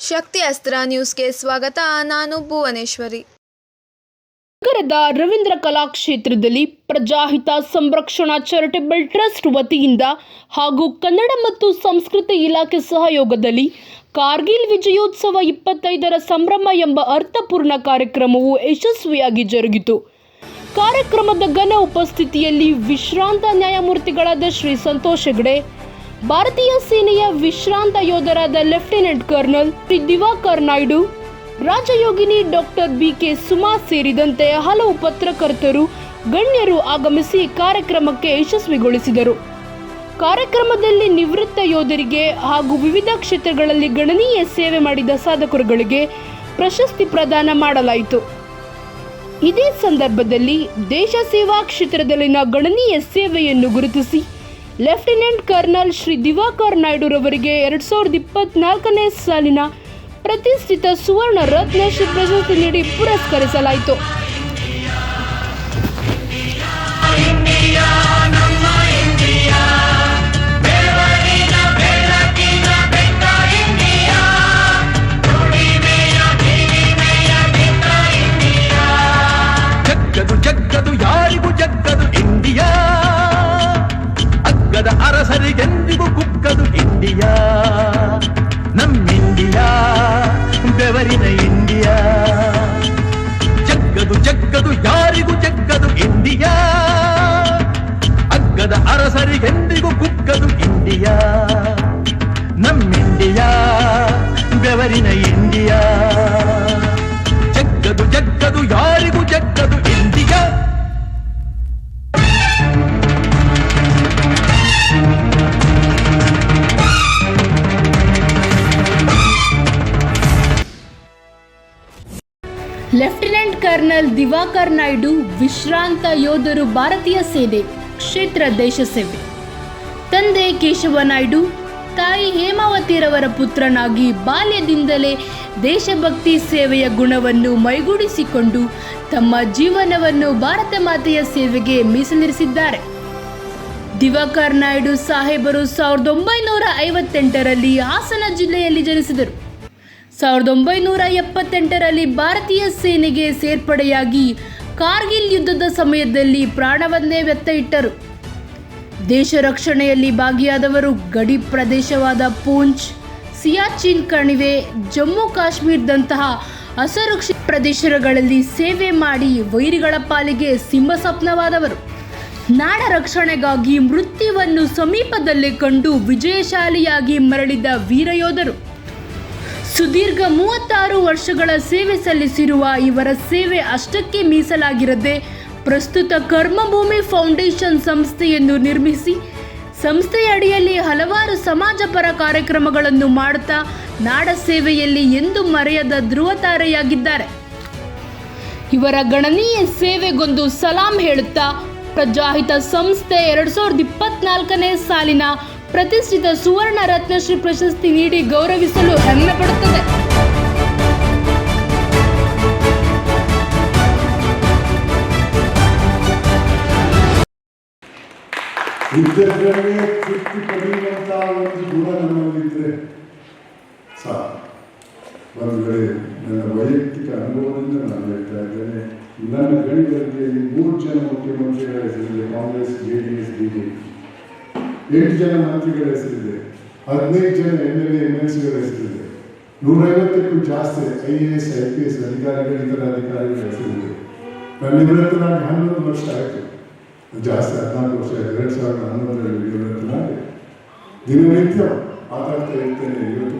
ಶಕ್ತಿ ಅಸ್ತ್ರ ನ್ಯೂಸ್ಗೆ ಸ್ವಾಗತ. ನಾನು ಭುವನೇಶ್ವರಿ. ನಗರದ ರವೀಂದ್ರ ಕಲಾಕ್ಷೇತ್ರದಲ್ಲಿ ಪ್ರಜಾಹಿತ ಸಂರಕ್ಷಣಾ ಚಾರಿಟಬಲ್ ಟ್ರಸ್ಟ್ ವತಿಯಿಂದ ಹಾಗೂ ಕನ್ನಡ ಮತ್ತು ಸಂಸ್ಕೃತಿ ಇಲಾಖೆ ಸಹಯೋಗದಲ್ಲಿ ಕಾರ್ಗಿಲ್ ವಿಜಯೋತ್ಸವ ಇಪ್ಪತ್ತೈದರ ಸಂಭ್ರಮ ಎಂಬ ಅರ್ಥಪೂರ್ಣ ಕಾರ್ಯಕ್ರಮವು ಯಶಸ್ವಿಯಾಗಿ ಜರುಗಿತು. ಕಾರ್ಯಕ್ರಮದ ಘನ ಉಪಸ್ಥಿತಿಯಲ್ಲಿ ವಿಶ್ರಾಂತ ನ್ಯಾಯಮೂರ್ತಿಗಳಾದ ಶ್ರೀ ಸಂತೋಷ್ ಹೆಗಡೆ ಭಾರತೀಯ ಸೇನೆಯ ವಿಶ್ರಾಂತ ಯೋಧರಾದ lieutenant colonel Shri Divakar Naidu, Rajayogini doctor B K Suma ಸೇರಿದಂತೆ ಹಲವು ಪತ್ರಕರ್ತರು, ಗಣ್ಯರು ಆಗಮಿಸಿ ಕಾರ್ಯಕ್ರಮಕ್ಕೆ ಯಶಸ್ವಿಗೊಳಿಸಿದರು. ಕಾರ್ಯಕ್ರಮದಲ್ಲಿ ನಿವೃತ್ತ ಯೋಧರಿಗೆ ಹಾಗೂ ವಿವಿಧ ಕ್ಷೇತ್ರಗಳಲ್ಲಿ ಗಣನೀಯ ಸೇವೆ ಮಾಡಿದ ಸಾಧಕರುಗಳಿಗೆ ಪ್ರಶಸ್ತಿ ಪ್ರದಾನ ಮಾಡಲಾಯಿತು. ಇದೇ ಸಂದರ್ಭದಲ್ಲಿ ದೇಶ ಸೇವಾ ಕ್ಷೇತ್ರದಲ್ಲಿನ ಗಣನೀಯ ಸೇವೆಯನ್ನು ಗುರುತಿಸಿ ಲೆಫ್ಟಿನೆಂಟ್ ಕರ್ನಲ್ ಶ್ರೀ ದಿವಾಕರ್ ನಾಯ್ಡುರವರಿಗೆ ಎರಡ್ ಸಾವಿರದ ಇಪ್ಪತ್ನಾಲ್ಕನೇ ಸಾಲಿನ ಪ್ರತಿಷ್ಠಿತ ಸುವರ್ಣ ರತ್ನಶ್ರೀ ಪ್ರಶಸ್ತಿ ನೀಡಿ ಪುರಸ್ಕರಿಸಲಾಯಿತು. ಅರಸರಿಗೆಂದಿಗೂ ಕುಕ್ಕದು ಇಂಡಿಯಾ ನಮ್ಮಿಂಡಿಯಾ ಬೆವರಿನ ಇಂಡಿಯಾ ಜಗ್ಗದು ಜಗ್ಗದು, ಯಾರಿಗೂ ಜಗ್ಗದು ಇಂಡಿಯಾ ಅಗ್ಗದ ಅರಸರಿಗೆಂದಿಗೂ ಕುಕ್ಕದು ಇಂಡಿಯಾ ನಮ್ಮಿಂಡಿಯಾ ಬೆವರಿನ India lieutenant colonel Divakar Naidu ವಿಶ್ರಾಂತ ಯೋಧರು ಭಾರತೀಯ ಸೇನೆ, ಕ್ಷೇತ್ರ ದೇಶ ಸೇವೆ. ತಂದೆ ಕೇಶವ ನಾಯ್ಡು, ತಾಯಿ ಹೇಮಾವತಿರವರ ಪುತ್ರನಾಗಿ ಬಾಲ್ಯದಿಂದಲೇ ದೇಶಭಕ್ತಿ ಸೇವೆಯ ಗುಣವನ್ನು ಮೈಗೂಡಿಸಿಕೊಂಡು ತಮ್ಮ ಜೀವನವನ್ನು ಭಾರತ ಮಾತೆಯ ಸೇವೆಗೆ ಮೀಸಲಿರಿಸಿದ್ದಾರೆ. ದಿವಾಕರ್ ನಾಯ್ಡು ಸಾಹೇಬರು ಸಾವಿರದ ಒಂಬೈನೂರ ಐವತ್ತೆಂಟರಲ್ಲಿ ಹಾಸನ ಜಿಲ್ಲೆಯಲ್ಲಿ ಜನಿಸಿದರು. ಸಾವಿರದ ಒಂಬೈನೂರ ಎಪ್ಪತ್ತೆಂಟರಲ್ಲಿ ಭಾರತೀಯ ಸೇನೆಗೆ ಸೇರ್ಪಡೆಯಾಗಿ ಕಾರ್ಗಿಲ್ ಯುದ್ಧದ ಸಮಯದಲ್ಲಿ ಪ್ರಾಣವನ್ನೇ ವ್ಯತ್ತ ಇಟ್ಟರು. ದೇಶ ರಕ್ಷಣೆಯಲ್ಲಿ ಭಾಗಿಯಾದವರು ಗಡಿ ಪ್ರದೇಶವಾದ ಪೂಂಚ್, ಸಿಯಾಚಿನ್ ಕಣಿವೆ, ಜಮ್ಮು ಕಾಶ್ಮೀರದಂತಹ ಅಸುರಕ್ಷಿತ ಪ್ರದೇಶಗಳಲ್ಲಿ ಸೇವೆ ಮಾಡಿ ವೈರಿಗಳ ಪಾಲಿಗೆ ಸಿಂಹಸ್ವಪ್ನವಾದವರು. ನಾಡ ರಕ್ಷಣೆಗಾಗಿ ಮೃತ್ಯುವನ್ನು ಸಮೀಪದಲ್ಲೇ ಕಂಡು ವಿಜಯಶಾಲಿಯಾಗಿ ಮರಳಿದ ವೀರಯೋಧರು ಸುದೀರ್ಘ ಮೂವತ್ತಾರು ವರ್ಷಗಳ ಸೇವೆ ಸಲ್ಲಿಸಿರುವ ಇವರ ಸೇವೆ ಅಷ್ಟಕ್ಕೆ ಮೀಸಲಾಗಿರದೆ ಪ್ರಸ್ತುತ ಕರ್ಮಭೂಮಿ ಫೌಂಡೇಶನ್ ಸಂಸ್ಥೆಯನ್ನು ನಿರ್ಮಿಸಿ, ಸಂಸ್ಥೆಯ ಅಡಿಯಲ್ಲಿ ಹಲವಾರು ಸಮಾಜಪರ ಕಾರ್ಯಕ್ರಮಗಳನ್ನು ಮಾಡುತ್ತಾ ನಾಡ ಸೇವೆಯಲ್ಲಿ ಎಂದು ಮರೆಯದ ಧ್ರುವತಾರೆಯಾಗಿದ್ದಾರೆ. ಇವರ ಗಣನೀಯ ಸೇವೆಗೊಂದು ಸಲಾಂ ಹೇಳುತ್ತಾ, ಪ್ರಜಾಹಿತ ಸಂಸ್ಥೆ ಎರಡ್ ಸಾವಿರದ ಇಪ್ಪತ್ನಾಲ್ಕನೇ ಸಾಲಿನ ಪ್ರತಿಷ್ಠಿತ ಸುವರ್ಣ ರತ್ನಶ್ರೀ ಪ್ರಶಸ್ತಿ ನೀಡಿ ಗೌರವಿಸಲು ಹೆಮ್ಮೆ ಪಡುತ್ತದೆ. ತೃಪ್ತಿ ಪಡೆಯುವಂತ ಒಂದು ಗುಣ ನಮ್ಮಲ್ಲಿದ್ರೆ ಸಾಕು. ಒಂದು ವೇಳೆ ನನ್ನ ವೈಯಕ್ತಿಕ ಅನುಭವದಿಂದ ನಾನು ಹೇಳ್ತಾ ಇದ್ದೇನೆ. ನನ್ನ ಗಣಿಗಳಲ್ಲಿ ಮೂರು ಜನ ಮುಖ್ಯಮಂತ್ರಿಗಳ ಹೆಸರಿದೆ Congress, J D S BJP ಎಂಟು ಜನ ಮಂತ್ರಿಗಳ ಹೆಸರಿದೆ, ಹದಿನೈದು ಜನ M L A M L ಸಿಗಳ ಹೆಸರಿದೆ. ನೂರೈವತ್ತಕ್ಕೂ ಜಾಸ್ತಿ I A S I P S ಅಧಿಕಾರಿಗಳು, ಇತರ ಅಧಿಕಾರಿಗಳ ಹೆಸರಿದೆ. ನನ್ನ ನಿವೃತ್ತನಾಗಿ ಹನ್ನೊಂದು ವರ್ಷ ಆಯಿತು. ಜಾಸ್ತಿ ಹದಿನಾಲ್ಕು ವರ್ಷ ಎರಡು ಸಾವಿರದ ಹನ್ನೊಂದರಲ್ಲಿ ನಿವೃತ್ತನಾಗಿ ದಿನನಿತ್ಯ ಮಾತಾಡ್ತಾ ಇರ್ತೇನೆ. ಇವತ್ತು